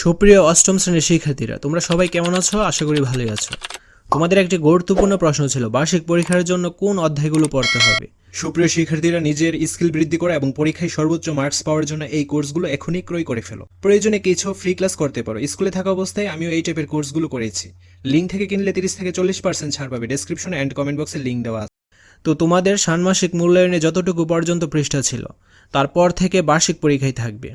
সুপ্রিয় অষ্টম শ্রেণির শিক্ষার্থীরা, তোমরা সবাই কেমন আছো? আশা করি ভালোই আছো। তোমাদের একটি গুরুত্বপূর্ণ প্রশ্ন ছিল, বার্ষিক পরীক্ষার জন্য কোন অধ্যায়গুলো পড়তে হবে? সুপ্রিয় শিক্ষার্থীরা, নিজের স্কিল বৃদ্ধি করা এবং পরীক্ষায় সর্বোচ্চ মার্কস পাওয়ার জন্য এই কোর্সগুলো এখনই ক্রয় করে ফেলো। প্রয়োজনে কিছু ফ্রি ক্লাস করতে পারো। স্কুলে থাকা অবস্থায় আমিও এই টাইপের কোর্সগুলো করেছি। লিঙ্ক থেকে কিনলে তিরিশ থেকে চল্লিশ পার্সেন্ট ছাড় পাবে। ডেসক্রিপশন অ্যান্ড কমেন্ট বক্সে লিঙ্ক দেওয়া তো তোমাদের ষান্মাসিক মূল্যায়নে যতটুকু পর্যন্ত পৃষ্ঠা ছিল, তারপর থেকে বার্ষিক পরীক্ষায় থাকবে।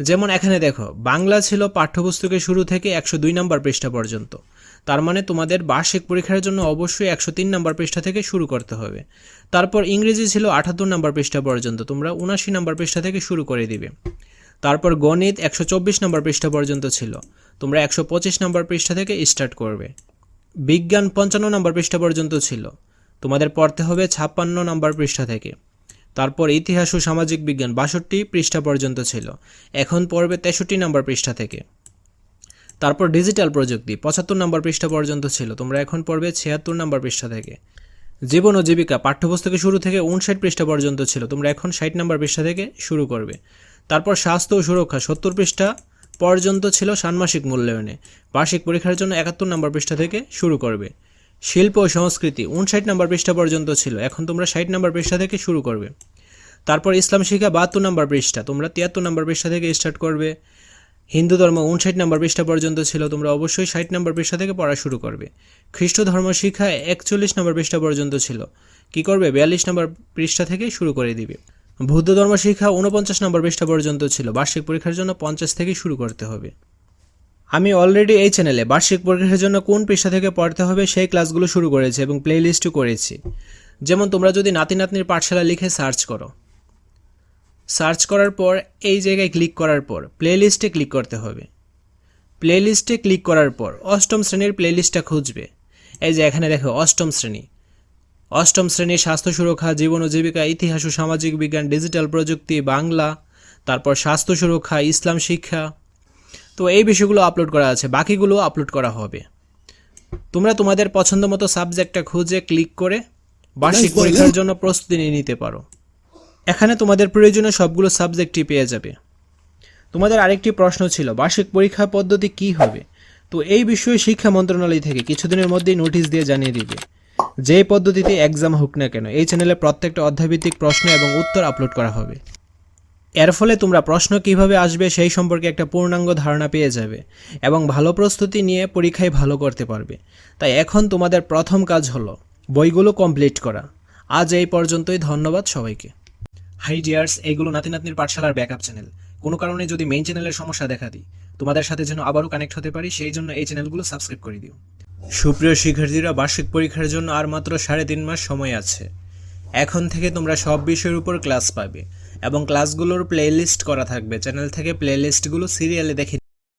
যেমন এখানে দেখো, বাংলা ছিল পাঠ্যপুস্তকের শুরু থেকে একশো দুই নম্বর পৃষ্ঠা পর্যন্ত। তার মানে তোমাদের বার্ষিক পরীক্ষার জন্য অবশ্যই একশো তিন নম্বর পৃষ্ঠা থেকে শুরু করতে হবে। তারপর ইংরেজি ছিল আঠাত্তর নম্বর পৃষ্ঠা পর্যন্ত, তোমরা উনাশি নম্বর পৃষ্ঠা থেকে শুরু করে দিবে। তারপর গণিত একশো চব্বিশ নম্বর পৃষ্ঠা পর্যন্ত ছিল, তোমরা একশো পঁচিশ নম্বর পৃষ্ঠা থেকে স্টার্ট করবে। বিজ্ঞান পঞ্চান্ন নম্বর পৃষ্ঠা পর্যন্ত ছিল, তোমাদের পড়তে হবে ছাপ্পান্ন নম্বর পৃষ্ঠা থেকে। তারপর ইতিহাস ও সামাজিক বিজ্ঞান বাষট্টি পৃষ্ঠা পর্যন্ত ছিল। এখন পড়বে তেষট্টি নম্বর পৃষ্ঠা থেকে। তারপর ডিজিটাল প্রযুক্তি, পঁচাত্তর নম্বর পৃষ্ঠা পর্যন্ত ছিল। তোমরা এখন পড়বে ছিয়াত্তর নম্বর পৃষ্ঠা থেকে। জীবন ও জীবিকা, পাঠ্যপুস্তকে শুরু থেকে উনষাট পৃষ্ঠা পর্যন্ত ছিল। তোমরা এখন ষাট নম্বর পৃষ্ঠা থেকে শুরু করবে। তারপর স্বাস্থ্য ও সুরক্ষা, সত্তর পৃষ্ঠা পর্যন্ত ছিল ষান্মাসিক মূল্যায়নে। বার্ষিক পরীক্ষার জন্য একাত্তর নম্বর পৃষ্ঠা থেকে শুরু করবে। শিল্প ও সংস্কৃতি উনষাট নম্বর পৃষ্ঠা পর্যন্ত ছিল। এখন তোমরা ষাট নম্বর পৃষ্ঠা থেকে শুরু করবে। তারপর ইসলাম শিক্ষা বাহাত্তর নম্বর পৃষ্ঠা, তোমরা তিয়াত্তর নম্বর পৃষ্ঠা থেকে স্টার্ট করবে। হিন্দু ধর্ম উনষাট নম্বর পৃষ্ঠা পর্যন্ত ছিল, তোমরা অবশ্যই ষাট নম্বর পৃষ্ঠা থেকে পড়া শুরু করবে। খ্রিস্ট ধর্ম শিক্ষা একচল্লিশ নম্বর পৃষ্ঠা পর্যন্ত ছিল, কি করবে? বিয়াল্লিশ নম্বর পৃষ্ঠা থেকে শুরু করে দিবে। বৌদ্ধ ধর্ম শিক্ষা উনপঞ্চাশ নম্বর পৃষ্ঠা পর্যন্ত ছিল, বার্ষিক পরীক্ষার জন্য পঞ্চাশ থেকে শুরু করতে হবে। আমি অলরেডি এই চ্যানেলে বার্ষিক পরীক্ষার জন্য কোন পৃষ্ঠা থেকে পড়তে হবে সেই ক্লাসগুলো শুরু করেছি এবং প্লেলিস্টও করেছি। যেমন তোমরা যদি নাতি নাতনির পাঠশালা লিখে সার্চ করো সার্চ করার পর এই জায়গায় ক্লিক করার পর প্লেলিস্টে ক্লিক করতে হবে। প্লেলিস্টে ক্লিক করার পর অষ্টম শ্রেণির প্লেলিস্টটা খুঁজবে। এই যে এখানে দেখো অষ্টম শ্রেণি। অষ্টম শ্রেণির স্বাস্থ্য সুরক্ষা জীবন ও জীবিকা ইতিহাস ও সামাজিক বিজ্ঞান ডিজিটাল প্রযুক্তি বাংলা তারপর স্বাস্থ্য সুরক্ষা ইসলাম শিক্ষা। তো এই বিষয়গুলো আপলোড করা আছে বাকিগুলো আপলোড করা হবে। তোমরা তোমাদের পছন্দ মতো সাবজেক্টটা খুঁজে ক্লিক করে বার্ষিক পরীক্ষার জন্য প্রস্তুতি নিয়ে নিতে পারো। এখানে তোমাদের প্রয়োজনীয় সবগুলো সাবজেক্টই পেয়ে যাবে। তোমাদের আরেকটি প্রশ্ন ছিল, বার্ষিক পরীক্ষা পদ্ধতি কি হবে? তো এই বিষয়ে শিক্ষা মন্ত্রণালয় থেকে কিছুদিনের মধ্যেই নোটিশ দিয়ে জানিয়ে দিবে। যে পদ্ধতিতে এক্সাম হোক না কেন, এই চ্যানেলে প্রত্যেকটা অধ্যায়ভিত্তিক প্রশ্ন এবং উত্তর আপলোড করা হবে। এর ফলে তোমরা প্রশ্ন কীভাবে আসবে সেই সম্পর্কে একটা পূর্ণাঙ্গ ধারণা পেয়ে যাবে এবং ভালো প্রস্তুতি নিয়ে পরীক্ষায় ভালো করতে পারবে। তাই এখন তোমাদের প্রথম কাজ হলো বইগুলো কমপ্লিট করা। আজ এই পর্যন্তই, ধন্যবাদ সবাইকে। হাই ডিয়ার্স নাতি নাতনির পাঠশালার ব্যাকআপ চ্যানেল। কোনো কারণে যদি মেইন চ্যানেলের সমস্যা দেখা দিই, তোমাদের সাথে যেন আবারও কানেক্ট হতে পারি, সেই জন্য এই চ্যানেলগুলো সাবস্ক্রাইব করে দিও। সুপ্রিয় শিক্ষার্থীরা, বার্ষিক পরীক্ষার জন্য আর মাত্র সাড়ে তিন মাস সময় আছে। এখন থেকে তোমরা সব বিষয়ের উপর ক্লাস পাবে এবং ক্লাসগুলোর প্লেলিস্ট করা থাকবে। চ্যানেল থেকে প্লেলিস্টগুলো সিরিয়ালে দেখে